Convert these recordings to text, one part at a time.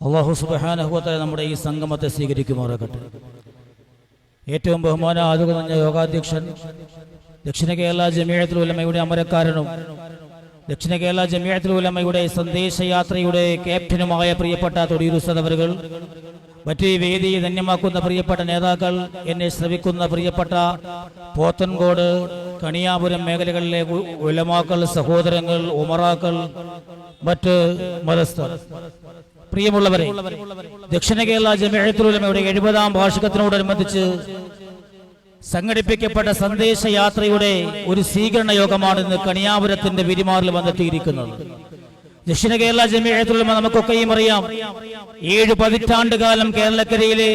അള്ളാഹു സുബാനഹുവത്തെ നമ്മുടെ ഈ സംഗമത്തെ സ്വീകരിക്കുമാറാകട്ടെ. ഏറ്റവും ബഹുമാന ബഹുമാനാതുക നിറഞ്ഞ യോഗാധ്യക്ഷൻ ദക്ഷിണ കേരള ജമിയത്തിൽ ഉലമയുടെ അമരക്കാരനും ദക്ഷിണ കേരള ജമിയത്തിൽ ഉലമയുടെ സന്ദേശയാത്രയുടെ ക്യാപ്റ്റനുമായ പ്രിയപ്പെട്ട തൊടിയുരുസതവറുകൾ മറ്റു വേദി ധന്യമാക്കുന്ന പ്രിയപ്പെട്ട നേതാക്കൾ എന്നെ ശ്രമിക്കുന്ന പ്രിയപ്പെട്ട പോത്തൻകോട് കണിയാപുരം മേഖലകളിലെ ഉലമാക്കൾ സഹോദരങ്ങൾ ഉമറാക്കൾ മറ്റ് മതസ്ഥർ. പ്രിയമുള്ളവരെ ദക്ഷിണ കേരള ജമിഴത്തുലമയുടെ എഴുപതാം വാർഷികത്തിനോടനുബന്ധിച്ച് സംഘടിപ്പിക്കപ്പെട്ട സന്ദേശയാത്രയുടെ ഒരു സ്വീകരണ യോഗമാണ് ഇന്ന് കണിയാപുരത്തിന്റെ വിരിമാറിൽ വന്നെത്തിയിരിക്കുന്നത്. ദക്ഷിണ കേരള ജമിഴത്തുലമ നമുക്കൊക്കെയും അറിയാം ഏഴ് പതിറ്റാണ്ടുകാലം കേരളക്കരയിലെ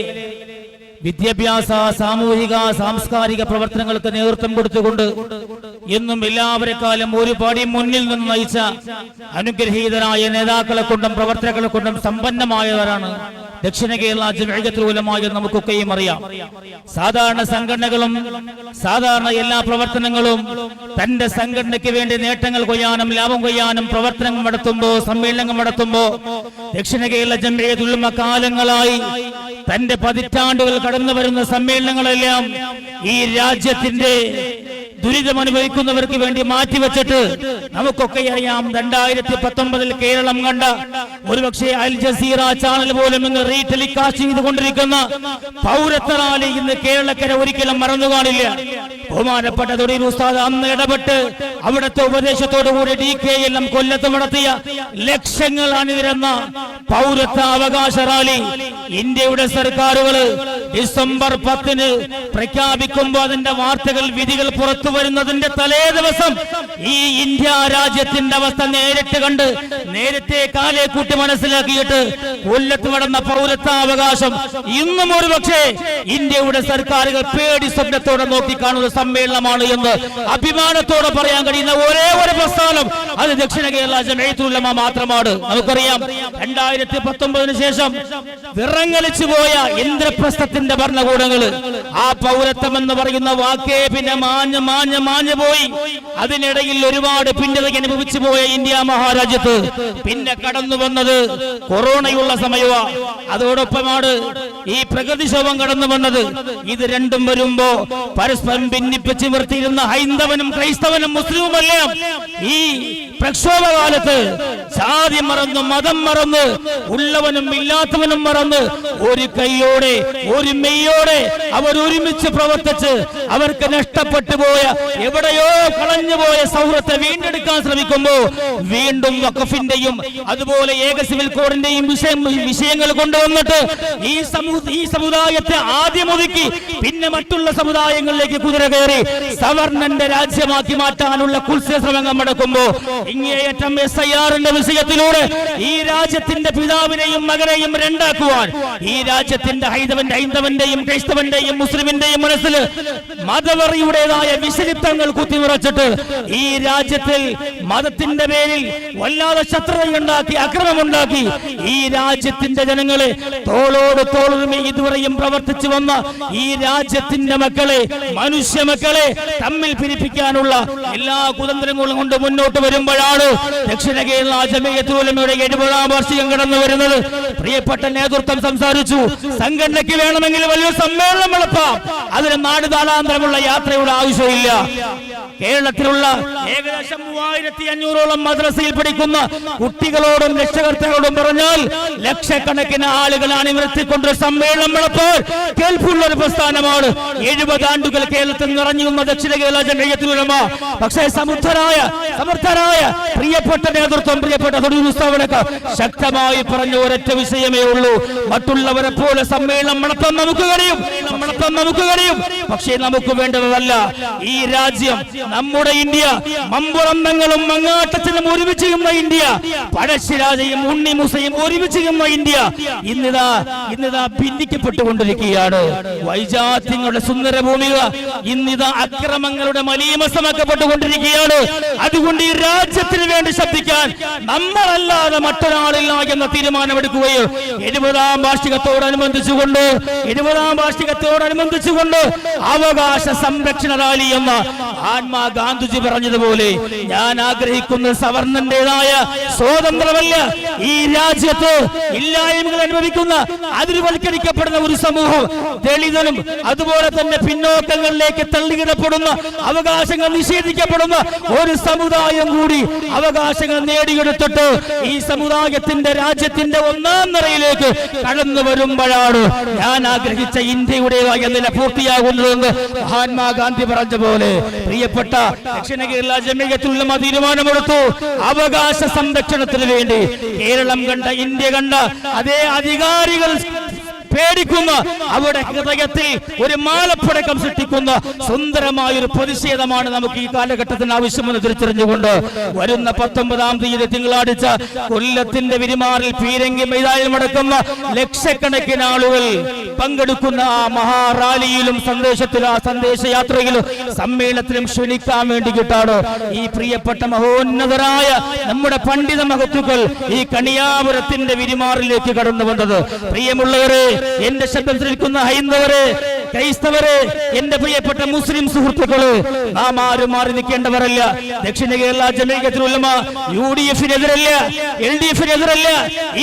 വിദ്യാഭ്യാസ സാമൂഹിക സാംസ്കാരിക പ്രവർത്തനങ്ങൾക്ക് നേതൃത്വം കൊടുത്തുകൊണ്ട് എന്നും എല്ലാവരെക്കാളും ഒരു പടി മുന്നിൽ നിന്ന് നയിച്ച അനുഗ്രഹീതരായ നേതാക്കളെ കൊണ്ടും പ്രവർത്തകളെ കൊണ്ടും സമ്പന്നമായവരാണ്. ദക്ഷിണ കേരള ജനകത്തിലൂലമായി നമുക്കൊക്കെയും അറിയാം. സാധാരണ സംഘടനകളും സാധാരണ എല്ലാ പ്രവർത്തനങ്ങളും തന്റെ സംഘടനയ്ക്ക് വേണ്ടി നേട്ടങ്ങൾ കൊയ്യാനും ലാഭം കൊയ്യാനും പ്രവർത്തനങ്ങൾ നടത്തുമ്പോ സമ്മേളനങ്ങൾ നടത്തുമ്പോ ദക്ഷിണ കേരള ജനകത്തിലുള്ള കാലങ്ങളായി തന്റെ പതിറ്റാണ്ടുകൾ കടന്നു വരുന്ന സമ്മേളനങ്ങളെല്ലാം ഈ രാജ്യത്തിന്റെ ദുരിതം അനുഭവിക്കുന്നവർക്ക് വേണ്ടി മാറ്റിവെച്ചിട്ട് നമുക്കൊക്കെ അറിയാം രണ്ടായിരത്തി പത്തൊമ്പതിൽ കേരളം കണ്ട ഒരുപക്ഷെ അൽ ജസീറ ചാനൽ പോലും ഇന്ന് റീടെലികാസ്റ്റ് ചെയ്തുകൊണ്ടിരിക്കുന്ന പൗരത്വ റാലി ഇന്ന് കേരളക്കര ഒരിക്കലും മറന്നു കാണില്ല. ബഹുമാനപ്പെട്ട തൊടിയിൽ ഉസ്താദ് അന്ന് ഇടപെട്ട് അവിടുത്തെ ഉപദേശത്തോടുകൂടി ഡി കെ എല്ലാം കൊല്ലത്ത് നടത്തിയ ലക്ഷങ്ങൾ അണിനിരന്ന പൗരത്വ അവകാശ റാലി ഇന്ത്യയുടെ സർക്കാരുകൾ ഡിസംബർ പത്തിന് പ്രഖ്യാപിക്കുമ്പോൾ അതിന്റെ വാർത്തകൾ വിധികൾ പുറത്തു വരുന്നതിന്റെ തലേ ദിവസം ഈ ഇന്ത്യ രാജ്യത്തിന്റെ അവസ്ഥ നേരിട്ട് കണ്ട് നേരത്തെ കാലെ കൂട്ടി മനസ്സിലാക്കിയിട്ട് കൊല്ലത്ത് നടന്ന പൗരത്വാവകാശം ഇന്നും ഒരു പക്ഷേ ഇന്ത്യയുടെ സർക്കാരുകൾ പേടി സ്വപ്നത്തോടെ നോക്കിക്കാണുന്ന സമ്മേളനമാണ് എന്ന് അഭിമാനത്തോടെ പറയാൻ കഴിയുന്ന ഒരേ ഒരു പ്രസ്ഥാനം അത് ദക്ഷിണ കേരള ജമയത്തുലമ മാത്രമാണ്. നമുക്കറിയാം രണ്ടായിരത്തി പത്തൊമ്പതിന് ശേഷം വിറങ്ങലിച്ചു പോയ ഇന്ദ്രപ്രസ്ഥത്തിന്റെ ഭരണകൂടങ്ങൾ ആ പൗരത്വം എന്ന് പറയുന്ന വാക്കേ പിന്നെ മാഞ്ഞ് മാഞ്ഞ് മാഞ്ഞു പോയി. അതിനിടയിൽ ഒരുപാട് പിന്നതയ്ക്ക് അനുഭവിച്ചു പോയ ഇന്ത്യ മഹാരാജ്യത്ത്. പിന്നെ കടന്നു വന്നത് കൊറോണയുള്ള സമയമാ അതോടൊപ്പമാണ് ഈ പ്രകൃതിക്ഷോഭം കടന്നു വന്നത്. ഇത് രണ്ടും വരുമ്പോ പരസ്പരം ഭിന്നിപ്പിച്ച് നിർത്തിയിരുന്ന ഹൈന്ദവനും ക്രൈസ്തവനും മുസ്ലിമുമെല്ലാം ഈ പ്രക്ഷോഭകാലത്ത് ജാതി മറന്ന് മതം മറന്ന് ഉള്ളവനും ഇല്ലാത്തവനും മറന്ന് ഒരു കൈയോടെ ഒരു മെയ്യോടെ അവർ ഒരുമിച്ച് പ്രവർത്തിച്ച് അവർക്ക് നഷ്ടപ്പെട്ടു പോയ എവിടെയോ കളഞ്ഞുപോയ സൗഹൃദത്തെ വീണ്ടെടുക്കാൻ ശ്രമിക്കുമ്പോ വീണ്ടും വഖഫിന്റെയും അതുപോലെ ഏക സിവിൽ കോഡിന്റെയും വിഷയം വിഷയങ്ങൾ കൊണ്ടുവന്നിട്ട് ഈ ഈ സമുദായത്തെ ആദ്യം ഒതുക്കി പിന്നെ മറ്റുള്ള സമുദായങ്ങളിലേക്ക് കുതിര കയറി സവർണന്റെ രാജ്യമാക്കി മാറ്റാനുള്ള കുൽസ്യശ്രമങ്ങൾ നടക്കുമ്പോ ഇങ്ങേയറ്റം എസ് ഐ ആറിന്റെ വിഷയത്തിലൂടെ ഈ രാജ്യത്തിന്റെ പിതാവിനെയും മകനെയും രണ്ടാക്കുവാൻ ഈ രാജ്യത്തിന്റെ ഹൈന്ദവന്റെ ഹൈന്ദവന്റെയും ക്രൈസ്തവന്റെയും മുസ്ലിമിന്റെയും മനസ്സിൽ മതവറിയുടേതായ വിശലിപ്തങ്ങൾ കുത്തിമുറച്ചിട്ട് ഈ രാജ്യത്തിൽ മതത്തിന്റെ പേരിൽ വല്ലാതെ ശത്രുതയുണ്ടാക്കി അക്രമമുണ്ടാക്കി. ഈ രാജ്യത്തിന്റെ ജനങ്ങളെ തോളോട് തോളുമേ ഇതുവരെയും പ്രവർത്തിച്ചു വന്ന ഈ രാജ്യത്തിന്റെ മക്കളെ മനുഷ്യ മക്കളെ തമ്മിൽ പിരിപ്പിക്കാനുള്ള എല്ലാ കുതന്ത്രങ്ങളും കൊണ്ട് മുന്നോട്ട് വരുമ്പോഴാണ് ദക്ഷിണ കേരള ജമയത്തുലമയുടെ എഴുപതാം വാർഷികം കടന്നു വരുന്നത് പ്രിയപ്പെട്ട നേതൃത്വം സംസാരിച്ചു. സംഘടനയ്ക്ക് വേണമെങ്കിൽ വലിയ സമ്മേളനം എളുപ്പം അതിന് നാട് താളാന്തരമുള്ള യാത്രയുടെ ആവശ്യമില്ല. കേരളത്തിലുള്ള ഏകദേശം മൂവായിരത്തി അഞ്ഞൂറോളം മദ്രസയിൽ പഠിക്കുന്ന കുട്ടികളോടും രക്ഷകർത്താക്കളോടും പറഞ്ഞാൽ ലക്ഷക്കണക്കിന് ആളുകളാണ് നിർത്തിക്കൊണ്ട് സമ്മേളനം എളുപ്പോൾ കേൾപ്പുള്ള ഒരു പ്രസ്ഥാനമാണ്. എഴുപത് ആണ്ടുകൾ കേരളത്തിൽ നിറഞ്ഞു വന്ന ദക്ഷിണ കേരള ജനയത്തിലുമ പക്ഷേ സമർത്ഥരായ സമർത്ഥരായ പ്രിയപ്പെട്ട നേതൃത്വം പ്രിയപ്പെട്ട തൊഴിൽ ശക്തമായി പറഞ്ഞ ഒരൊറ്റ വിഷയമേ ഉള്ളൂ. മറ്റുള്ളവരെ പോലെ സമ്മേളനം നടത്താൻ നമുക്ക് കഴിയും. നടത്താൻ നമുക്ക് കഴിയും. പക്ഷേ നമുക്ക് വേണ്ടതല്ല. ഈ രാജ്യം നമ്മുടെ ഇന്ത്യ മമ്പുറന്തങ്ങളും മങ്ങാട്ടച്ചനും ഒരുമിച്ച് ഇന്ത്യ പഴശ്ശിരാജയും ഉണ്ണിമുസയും ഒരുമിച്ച് ചെയ്യുന്ന ഇന്ത്യ ഇന്നിതാ ഇന്നിതാ ഭിന്നിക്കപ്പെട്ടുകൊണ്ടിരിക്കുകയാണ്. വൈജാത്യങ്ങളുടെ സുന്ദര ഭൂമിക ഇന്നിതാ അക്രമങ്ങളുടെ മലീമസമാക്കപ്പെട്ടുകൊണ്ടിരിക്കുകയാണ്. അതുകൊണ്ട് ഈ രാജ്യത്തിന് വേണ്ടി ശബ്ദിക്കാൻ നമ്മളല്ലാതെ മറ്റൊരാളില്ല എന്ന തീരുമാനമെടുക്കുകയും എഴുപതാം വാർഷികത്തോടനുബന്ധിച്ചുകൊണ്ട് എഴുപതാം വാർഷികത്തോടനുബന്ധിച്ചുകൊണ്ട് അവകാശ സംരക്ഷണ റാലി എന്ന ആത്മാ ഗാന്ധിജി പറഞ്ഞതുപോലെ ഞാൻ ആഗ്രഹിക്കുന്ന സവർണന്റേതായ സ്വാതന്ത്ര്യമല്ല ഈ രാജ്യത്ത് ഇല്ലായ്മകൾ അനുഭവിക്കുന്ന അതിരുവൽക്കരിക്കപ്പെടുന്ന ഒരു സമൂഹം ദളിതനും അതുപോലെ തന്നെ പിന്നോക്കങ്ങളിലേക്ക് തള്ളിയിടപ്പെടുന്ന അവകാശങ്ങൾ നിഷേധിക്കപ്പെടുന്ന ഒരു സമുദായം കൂടി അവകാശങ്ങൾ നേടിയെടുത്തിട്ട് ഈ സമുദായത്തിന്റെ രാജ്യത്തിന്റെ ഒന്നാം നിറയിലേക്ക് കടന്നു വരുമ്പോഴാണ് ഞാൻ ആഗ്രഹിച്ച ഇന്ത്യയുടേതായ നില പൂർത്തിയാകുന്നതെന്ന് മഹാത്മാഗാന്ധി പറഞ്ഞ പോലെ പ്രിയപ്പെട്ട ദക്ഷിണ കേരള ജമീയത്തിലുള്ള തീരുമാനമെടുത്തു. അവകാശ സംരക്ഷണത്തിന് വേണ്ടി കേരളം കണ്ട ഇന്ത്യ കണ്ട അതേ അധികാരികൾ പേടിക്കുന്ന. അവരുടെ ഹൃദയത്തിൽ ഒരു മാലപ്പടക്കം സൃഷ്ടിക്കുന്ന. സുന്ദരമായ ഒരു പ്രതിഷേധമാണ് നമുക്ക് ഈ കാലഘട്ടത്തിന് ആവശ്യമെന്ന് തിരിച്ചറിഞ്ഞുകൊണ്ട് വരുന്ന പത്തൊമ്പതാം തീയതി തിങ്കളാഴ്ച കൊല്ലത്തിന്റെ വിരിമാറിൽ പീരങ്കി മൈതാനിൽ നടക്കുന്ന ലക്ഷക്കണക്കിന് ആളുകൾ പങ്കെടുക്കുന്ന ആ മഹാറാലിയിലും സന്ദേശത്തിലും ആ സന്ദേശയാത്രയിലും സമ്മേളനത്തിലും ക്ഷണിക്കാൻ വേണ്ടിയിട്ടാണ് ഈ പ്രിയപ്പെട്ട മഹോന്നതരായ നമ്മുടെ പണ്ഡിത മഹത്തുക്കൾ ഈ കണിയാപുരത്തിന്റെ വിരിമാറിലേക്ക് കടന്നു വന്നത് പ്രിയമുള്ളവരെ എന്റെ ശബ്ദം ശ്രമിക്കുന്ന ഹൈന്ദവരെ ക്രൈസ്തവരെ എന്റെ പ്രിയപ്പെട്ട മുസ്ലിം സുഹൃത്തുക്കൾ നാം ആരും മാറി നിൽക്കേണ്ടവരല്ല. ദക്ഷിണ കേരള ജമീകത്തിലുള്ളമ യു ഡി എഫിനെതിരല്ല എൽ ഡി എഫിനെതിരല്ല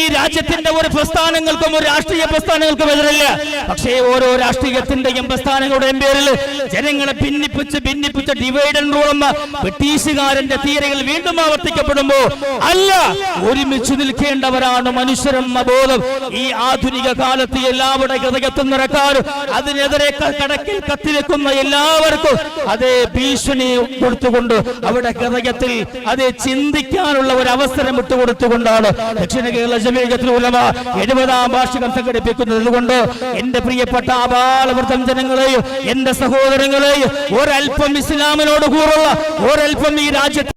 ഈ രാജ്യത്തിന്റെ ഒരു പ്രസ്ഥാനങ്ങൾക്കും ഒരു രാഷ്ട്രീയ പ്രസ്ഥാനങ്ങൾക്കും എതിരല്ല. പക്ഷേ ഓരോ രാഷ്ട്രീയത്തിന്റെയും പ്രസ്ഥാനങ്ങളുടെയും പേരിൽ ജനങ്ങളെ ഭിന്നിപ്പിച്ച് ഭിന്നിപ്പിച്ച് ഡിവൈഡ് ആൻഡ് റൂൾ എന്ന ബ്രിട്ടീഷുകാരന്റെ തീരകൾ വീണ്ടും ആവർത്തിക്കപ്പെടുമ്പോ അല്ല ഒരുമിച്ച് നിൽക്കേണ്ടവരാണ് മനുഷ്യരെന്ന ബോധം. ഈ ആധുനിക കാലത്ത് എല്ലാവരുടെ ഹൃദയത്തും നിറക്കാനും അതിനെതിരെ ക- കടക്കിൽ കത്തിവെക്കുന്ന എല്ലാവർക്കും അതേ ഭീഷണി കൊടുത്തുകൊണ്ട് അവിടെ ഹൃദയത്തിൽ അതേ ചിന്തിക്കാനുള്ള ഒരു അവസരം വിട്ടുകൊടുത്തുകൊണ്ടാണ് ദക്ഷിണ കേരള ജമീകത്തിൽ ഉലമ എഴുപതാം വാർഷികം സംഘടിപ്പിക്കുന്നത്. അതുകൊണ്ട് എന്റെ പ്രിയപ്പെട്ട ആപാലവൃത്തം ജനങ്ങളെയും എന്റെ സഹോദരങ്ങളെയും ഒരൽപ്പം ഇസ്ലാമിനോട് കൂറുള്ള ഒരൽപ്പം ഈ രാജ്യത്ത്